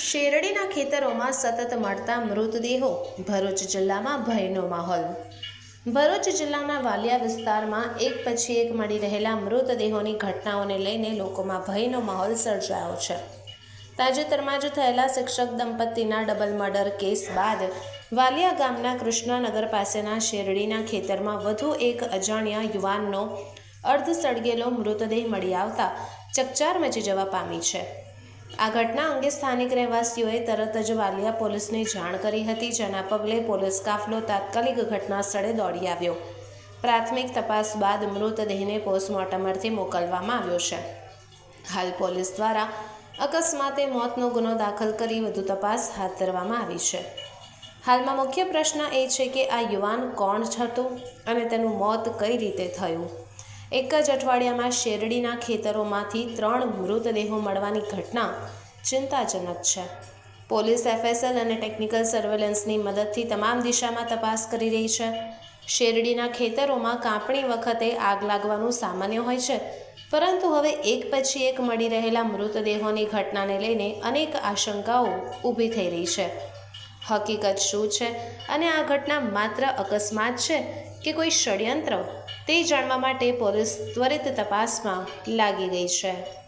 શેરડીના ખેતરોમાં સતત મળતા મૃતદેહો ભરૂચ જિલ્લામાં ભયનો માહોલ. ભરૂચ જિલ્લાના વાલિયા વિસ્તારમાં એક પછી એક મળી રહેલા મૃતદેહોની ઘટનાઓને લઈને લોકોમાં ભયનો માહોલ સર્જાયો છે. તાજેતરમાં જ થયેલા શિક્ષક દંપતીના ડબલ મર્ડર કેસ બાદ વાલિયા ગામના કૃષ્ણનગર પાસેના શેરડીના ખેતરમાં વધુ એક અજાણ્યા યુવાનનો અર્ધ સળગેલો મૃતદેહ મળી આવતા ચકચાર મચી જવા પામી છે. આ ઘટના અંગે સ્થાનિક રહેવાસીઓએ તરત જ વાલિયા પોલીસને જાણ કરી હતી, જેના પગલે પોલીસ કાફલો તાત્કાલિક ઘટના સ્થળે દોડી આવ્યો. પ્રાથમિક તપાસ બાદ મૃતદેહને પોસ્ટમોર્ટમ મોકલવામાં આવ્યો છે. હાલ પોલીસ દ્વારા અકસ્માતે મોતનો ગુનો દાખલ કરી વધુ તપાસ હાથ ધરવામાં આવી છે. હાલમાં મુખ્ય પ્રશ્ન એ છે કે આ યુવાન કોણ હતો અને તેનું મોત કઈ રીતે થયું? એક જ અઠવાડિયામાં શેરડીના ખેતરોમાંથી ત્રણ મૃતદેહો મળવાની ઘટના ચિંતાજનક છે. પોલીસ, એફએસએલ અને ટેકનિકલ સર્વેલન્સની મદદથી તમામ દિશામાં તપાસ કરી રહી છે. શેરડીના ખેતરોમાં કાપણી વખતે આગ લાગવાનું સામાન્ય હોય છે, પરંતુ હવે એક પછી એક મળી રહેલા મૃતદેહોની ઘટનાને લઈને અનેક આશંકાઓ ઊભી થઈ રહી છે. હકીકત શું છે? અને આ ઘટના માત્ર અકસ્માત છે કે કોઈ ષડયંત્ર તે જાણવા માટે પોલીસ ત્વરિત તપાસમાં લાગી ગઈ છે.